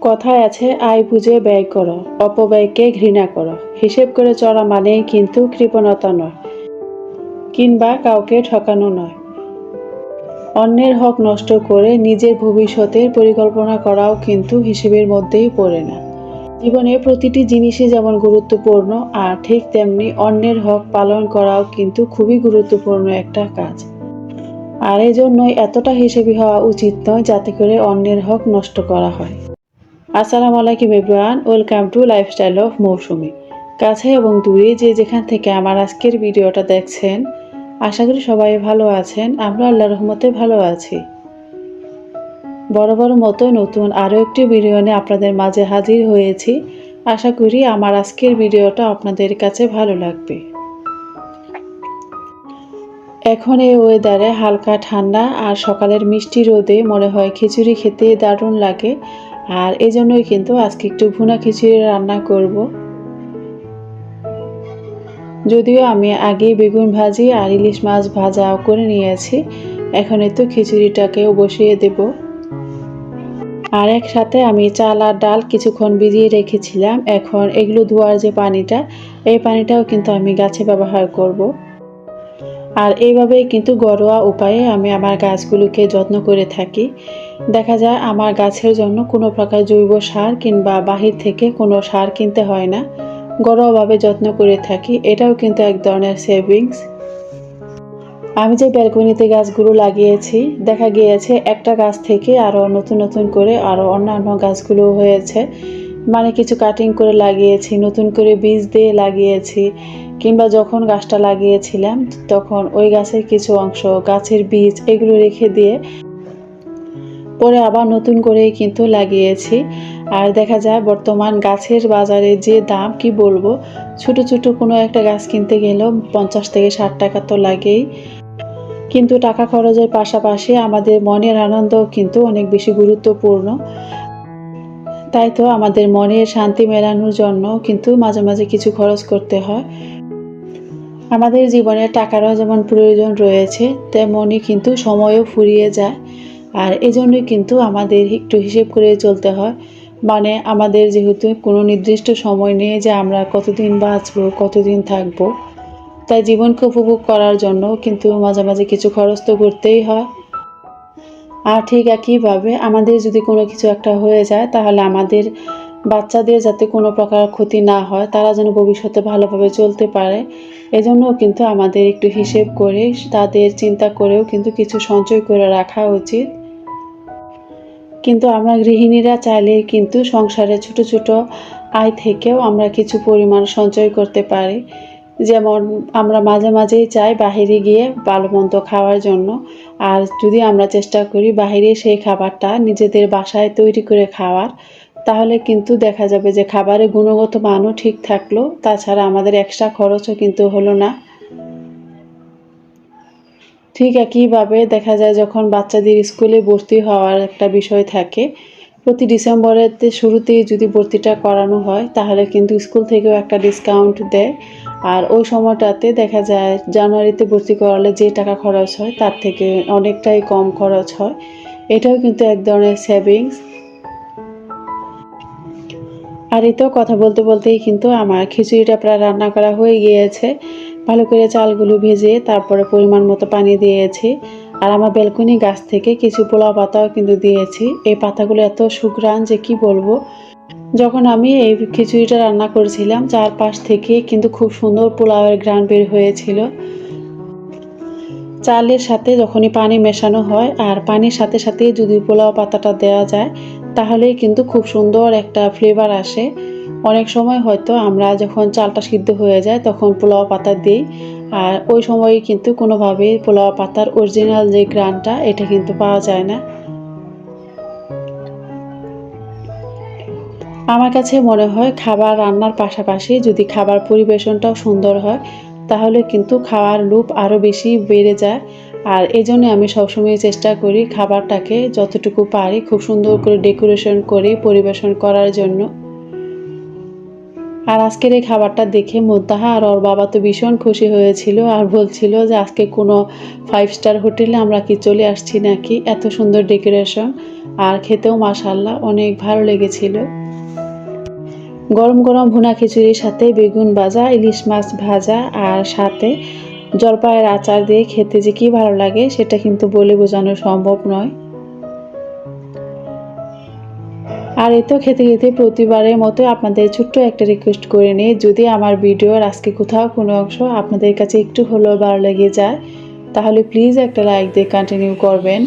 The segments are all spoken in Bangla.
কথায় আছে, আয় বুঝে ব্যয় করো, অপব্যয়কে ঘৃণা করো। হিসেব করে চলা মানেই কিন্তু কৃপণতা নয়, কিংবা কাউকে ঠকানো নয়। অন্যের হক নষ্ট করে নিজের ভবিষ্যতের পরিকল্পনা করাও কিন্তু হিসেবের মধ্যেই পড়ে না। জীবনে প্রতিটি জিনিসই যেমন গুরুত্বপূর্ণ, আর ঠিক তেমনি অন্যের হক পালন করাও কিন্তু খুবই গুরুত্বপূর্ণ একটা কাজ। আর এই জন্যই এতটা হিসেবি হওয়া উচিত নয়, যাতে করে অন্যের হক নষ্ট করা হয়। আসসালামু আলাইকুম everyone, welcome to lifestyle of Mousumi. কাছে এবং দূরে যে যেখান থেকে আমার আজকের ভিডিওটা দেখছেন, আশা করি সবাই ভালো আছেন, আমরা আল্লাহ রহমতে ভালো আছি। বড় বড় মতো নতুন আরও একটি ভিডিও নিয়ে আপনাদের মাঝে হাজির হয়েছি। আশা করি আমার আজকের ভিডিওটা আপনাদের কাছে ভালো লাগবে। এখন এই ওয়েদারে হালকা ঠান্ডা আর সকালের মিষ্টি রোদে মনে হয় খিচুড়ি খেতে দারুণ লাগে। আর এই জন্যই কিন্তু আজকে একটু ভুনা খিচুড়ি রান্না করব যদিও আমি আগেই বেগুন ভাজি আর ইলিশ মাছ ভাজা করে নিয়েছি এখন তো খিচুড়িটাকেও বসিয়ে দেব আর একসাথে আমি চাল আর ডাল কিছুক্ষণ ভিজিয়ে রেখেছিলাম, এখন এগুলো ধোয়ার যে পানিটা, এই পানিটাও কিন্তু আমি গাছে ব্যবহার করব। আর এইভাবেই কিন্তু ঘরোয়া উপায়ে আমি আমার গাছগুলোকে যত্ন করে থাকি। দেখা যায় আমার গাছের জন্য কোনো প্রকার জৈব সার কিংবা বাহির থেকে কোনো সার কিনতে হয় না। ঘরোয়াভাবে যত্ন করে থাকি, এটাও কিন্তু এক ধরনের সেভিংস আমি যে ব্যালকনিতে গাছগুলো লাগিয়েছি, দেখা গিয়েছে একটা গাছ থেকে আরও নতুন নতুন করে আরও অন্যান্য গাছগুলো হয়েছে। মানে কিছু কাটিং করে লাগিয়েছি, নতুন করে বীজ দিয়ে লাগিয়েছি, কিংবা যখন গাছটা লাগিয়েছিলাম, তখন ওই গাছের কিছু অংশ, গাছের বীজ এগুলো রেখে দিয়ে পরে আবার নতুন করেই কিন্তু লাগিয়েছি। আর দেখা যায় বর্তমান গাছের বাজারে যে দাম, কি বলব, ছোট ছোট কোনো একটা গাছ কিনতে গেলেও পঞ্চাশ থেকে ষাট টাকা তো লাগেই। কিন্তু টাকা খরচের পাশাপাশি আমাদের মনের আনন্দ কিন্তু অনেক বেশি গুরুত্বপূর্ণ। তাই তো আমাদের মনের শান্তি মেলানোর জন্য কিন্তু মাঝে মাঝে কিছু খরচ করতে হয়। আমাদের জীবনে টাকারও যেমন প্রয়োজন রয়েছে তেমনই কিন্তু সময়ও ফুরিয়ে যায়। আর এজন্যই কিন্তু আমাদের একটু হিসেব করে চলতে হয়। মানে আমাদের যেহেতু কোনো নির্দিষ্ট সময় নেই যে আমরা কতদিন বাঁচবো, কতদিন থাকব। তাই জীবনকে উপভোগ করার জন্য কিন্তু মাঝে মাঝে কিছু খরচ তো করতেই হয়। আর ঠিক একইভাবে আমাদের যদি কোনো কিছু একটা হয়ে যায়, তাহলে আমাদের বাচ্চাদের যাতে কোনো প্রকার ক্ষতি না হয়, তারা যেন ভবিষ্যতে ভালোভাবে চলতে পারে। এজন্যও কিন্তু আমাদের একটু হিসেব করে, তাদের চিন্তা করেও কিন্তু কিছু সঞ্চয় করে রাখা উচিত। কিন্তু আমরা গৃহিণীরা চাইলে কিন্তু সংসারে ছোট ছোট আয় থেকেও আমরা কিছু পরিমাণ সঞ্চয় করতে পারি। যেমন আমরা মাঝে মাঝেই চাই বাহিরে গিয়ে ভালো মন্দ খাওয়ার জন্য। আর যদি আমরা চেষ্টা করি বাহিরে সেই খাবারটা নিজেদের বাসায় তৈরি করে খাওয়ার, তাহলে কিন্তু দেখা যাবে যে খাবারের গুণগত মানও ঠিক থাকল। তাছাড়া আমাদের এক্সট্রা খরচও কিন্তু হলো না। ঠিক একইভাবে দেখা যায় যখন বাচ্চাদের স্কুলে ভর্তি হওয়ার একটা বিষয় থাকে প্রতি ডিসেম্বরের শুরুতেই যদি ভর্তিটা করানো হয়, তাহলে কিন্তু স্কুল থেকেও একটা ডিসকাউন্ট দেয়। আর ওই সময়টাতে দেখা যায়, জানুয়ারিতে ভর্তি করালে যে টাকা খরচ হয়, তার থেকে অনেকটাই কম খরচ হয়। এটাও কিন্তু এক ধরনের সেভিংস আর এই তো কথা বলতে বলতেই কিন্তু আমার খিচুড়িটা প্রায় রান্না করা হয়ে গিয়েছে। ভালো করে চালগুলো ভেজে, তারপরে পরিমাণ মতো পানি দিয়েছি। আর আমার বেলকনি গাছ থেকে কিছু পোলাও পাতাও কিন্তু দিয়েছি। এই পাতাগুলো এত সুগ্রান যে কি বলব? যখন আমি এই খিচুড়িটা রান্না করেছিলাম, চারপাশ থেকে কিন্তু খুব সুন্দর পোলাওয়ের গ্রান বের হয়েছিল। চালের সাথে যখনই পানি মেশানো হয় আর পানির সাথে সাথে যদি পোলাও পাতাটা দেওয়া যায়, তাহলেই কিন্তু খুব সুন্দর একটা ফ্লেভার আসে। অনেক সময় হয়তো আমরা যখন চালটা সিদ্ধ হয়ে যায় তখন পোলাও পাতা দিই। আর ওই সময় কিন্তু কোনোভাবেই পোলাও পাতার অরিজিনাল যে গ্রানটা এটা কিন্তু পাওয়া যায় না। আমার কাছে মনে হয় খাবার রান্নার পাশাপাশি যদি খাবার পরিবেশনটাও সুন্দর হয়, তাহলে কিন্তু খাওয়ার লুপ আরও বেশি বেড়ে যায়। আর এই জন্য আমি সবসময় চেষ্টা করি খাবারটাকে যতটুকু পারি খুব সুন্দর করে ডেকোরেশন করে পরিবেশন করার জন্য। আর আজকের এই খাবারটা দেখে মোদ্দাহা আর ওর বাবা তো ভীষণ খুশি হয়েছিল আর বলছিল যে আজকে কোনো ফাইভ স্টার হোটেলে আমরা কি চলে আসছি নাকি? এত সুন্দর ডেকোরেশন আর খেতেও মাসাল্লাহ অনেক ভালো লেগেছিল। গরম গরম ভুনা খিচুড়ির সাথে বেগুন ভাজা, ইলিশ মাছ ভাজা আর সাথে জলপাইয়ের আচার দিয়ে খেতে যে কি ভালো লাগে সেটা কিন্তু বলে বোঝানো সম্ভব নয়। আর এই তো খেতে খেতে প্রতিবারের মতো আপনাদের ছোট্ট একটা রিকোয়েস্ট করে নিই, যদি আমার ভিডিওর আজকে কোথাও কোনো অংশ আপনাদের কাছে একটু হলেও ভালো লেগে যায়, তাহলে প্লিজ একটা লাইক দিয়ে কন্টিনিউ করবেন।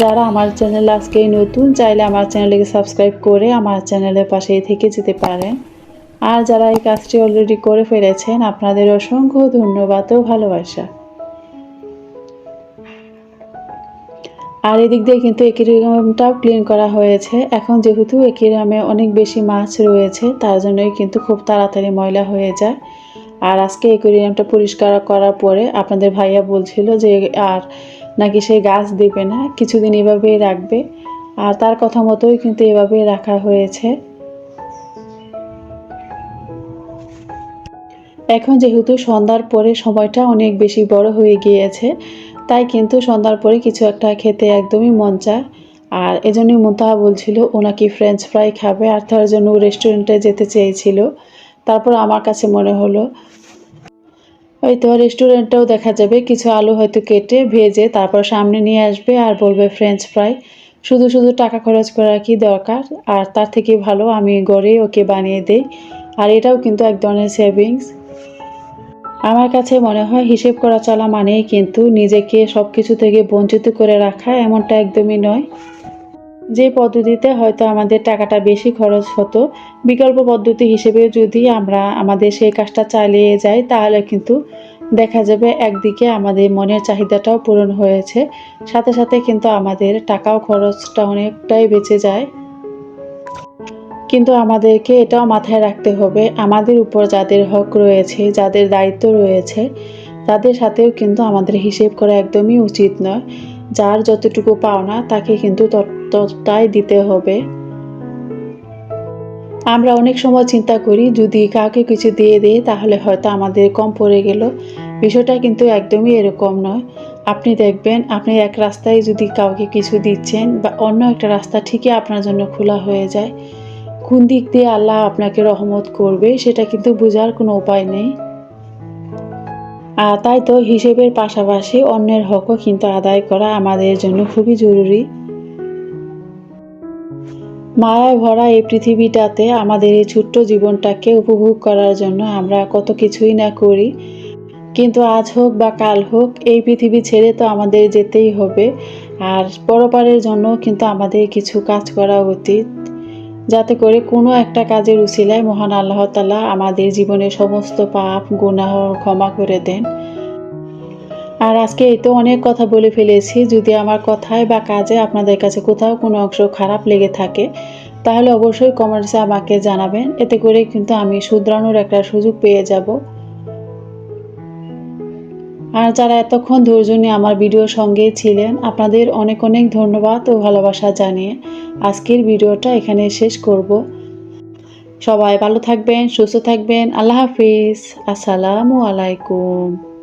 যারা আমার চ্যানেল আজকে নতুন, চাইলে আমার চ্যানেলকে সাবস্ক্রাইব করে আমার চ্যানেলের পাশেই থেকে যেতে পারেন। আর যারা এই কাজটি অলরেডি করে ফেলেছেন, আপনাদের অসংখ্য ধন্যবাদ ও ভালোবাসা। আর এদিক দিয়ে কিন্তু একিরিয়ামটাও ক্লিন করা হয়েছে। এখন যেহেতু একিরিয়ামে অনেক বেশি মাছ রয়েছে, তার জন্যই কিন্তু খুব তাড়াতাড়ি ময়লা হয়ে যায়। আর আজকে একুরিয়ামটা পরিষ্কার করার পরে আপনাদের ভাইয়া বলছিল যে, আর নাকি সে গাছ দেবে না, কিছুদিন এভাবেই রাখবে। আর তার কথা মতোই কিন্তু এভাবেই রাখা হয়েছে। এখন যেহেতু সন্ধ্যার পরে সময়টা অনেক বেশি বড় হয়ে গিয়েছে তাই কিন্তু সন্ধ্যার পরে কিছু একটা খেতে একদমই মন চায়। আর এজন্যই মুন্তাহা বলছিল ও নাকি ফ্রেঞ্চ ফ্রাই খাবে? আর তার জন্য রেস্টুরেন্টে যেতে চেয়েছিল। তারপর আমার কাছে মনে হলো, ওই তো রেস্টুরেন্টেও দেখা যাবে, কিছু আলু হয়তো কেটে ভেজে তারপর সামনে নিয়ে আসবে আর বলবে ফ্রেঞ্চ ফ্রাই শুধু শুধু টাকা খরচ করার কি দরকার? আর তার থেকে ভালো আমি গড়ে ওকে বানিয়ে দিই। আর এটাও কিন্তু এক ধরনের সেভিংস আমার কাছে মনে হয় হিসেব করা চলা মানেই কিন্তু নিজেকে সব কিছু থেকে বঞ্চিত করে রাখা এমনটা একদমই নয়। যে পদ্ধতিতে হয়তো আমাদের টাকাটা বেশি খরচ হতো, বিকল্প পদ্ধতি হিসেবে যদি আমরা আমাদের সেই কাজটা চালিয়ে যাই, তাহলে কিন্তু দেখা যাবে একদিকে আমাদের মনের চাহিদাটাও পূরণ হয়েছে, সাথে সাথে কিন্তু আমাদের টাকাও খরচটা অনেকটাই বেঁচে যায়। কিন্তু আমাদেরকে এটাও মাথায় রাখতে হবে, আমাদের উপর যাদের হক রয়েছে, যাদের দায়িত্ব রয়েছে, তাদের সাথেও কিন্তু আমাদের হিসেব করা একদমই উচিত নয়। যার যতটুকু পাওনা, তাকে কিন্তু ততটাই দিতে হবে। আমরা অনেক সময় চিন্তা করি, যদি কাউকে কিছু দিয়ে দিই, তাহলে হয়তো আমাদের কম পড়ে গেল। বিষয়টা কিন্তু একদমই এরকম নয়। আপনি দেখবেন, আপনি এক রাস্তায় যদি কাউকে কিছু দিচ্ছেন বা অন্য একটা রাস্তা ঠিকই আপনার জন্য খোলা হয়ে যায় কোন দিক দিয়ে আল্লাহ আপনাকে রহমত করবে সেটা কিন্তু বোঝার কোনো উপায় নেই। আর তাই তো হিসেবের পাশাপাশি অন্যের হকও কিন্তু আদায় করা আমাদের জন্য খুবই জরুরি। মায়ায় ভরা এই পৃথিবীটাতে আমাদের এই ছোট্ট জীবনটাকে উপভোগ করার জন্য আমরা কত কিছুই না করি। কিন্তু আজ হোক বা কাল হোক, এই পৃথিবী ছেড়ে তো আমাদের যেতেই হবে। আর পরপারের জন্য কিন্তু আমাদের কিছু কাজ করা উচিত। যাতে করে কোনো একটা কাজের উসিলায় মহান আল্লাহ তালা আমাদের জীবনের সমস্ত পাপ, গুনাহ ক্ষমা করে দেন। আর আজকে এই তো অনেক কথা বলে ফেলেছি, যদি আমার কথায় বা কাজে আপনাদের কাছে কোথাও কোনো অংশ খারাপ লেগে থাকে, তাহলে অবশ্যই কমেন্টসে আমাকে জানাবেন। এতে করে কিন্তু আমি শুধরানোর একটা সুযোগ পেয়ে যাব। আর যারা এতক্ষণ ধৈর্য নিয়ে আমার ভিডিও সঙ্গে ছিলেন, আপনাদের অনেক অনেক ধন্যবাদ ও ভালোবাসা জানিয়ে আজকের ভিডিওটা এখানে শেষ করব। সবাই ভালো থাকবেন, সুস্থ থাকবেন। আল্লাহ হাফিজ। আসসালামু আলাইকুম।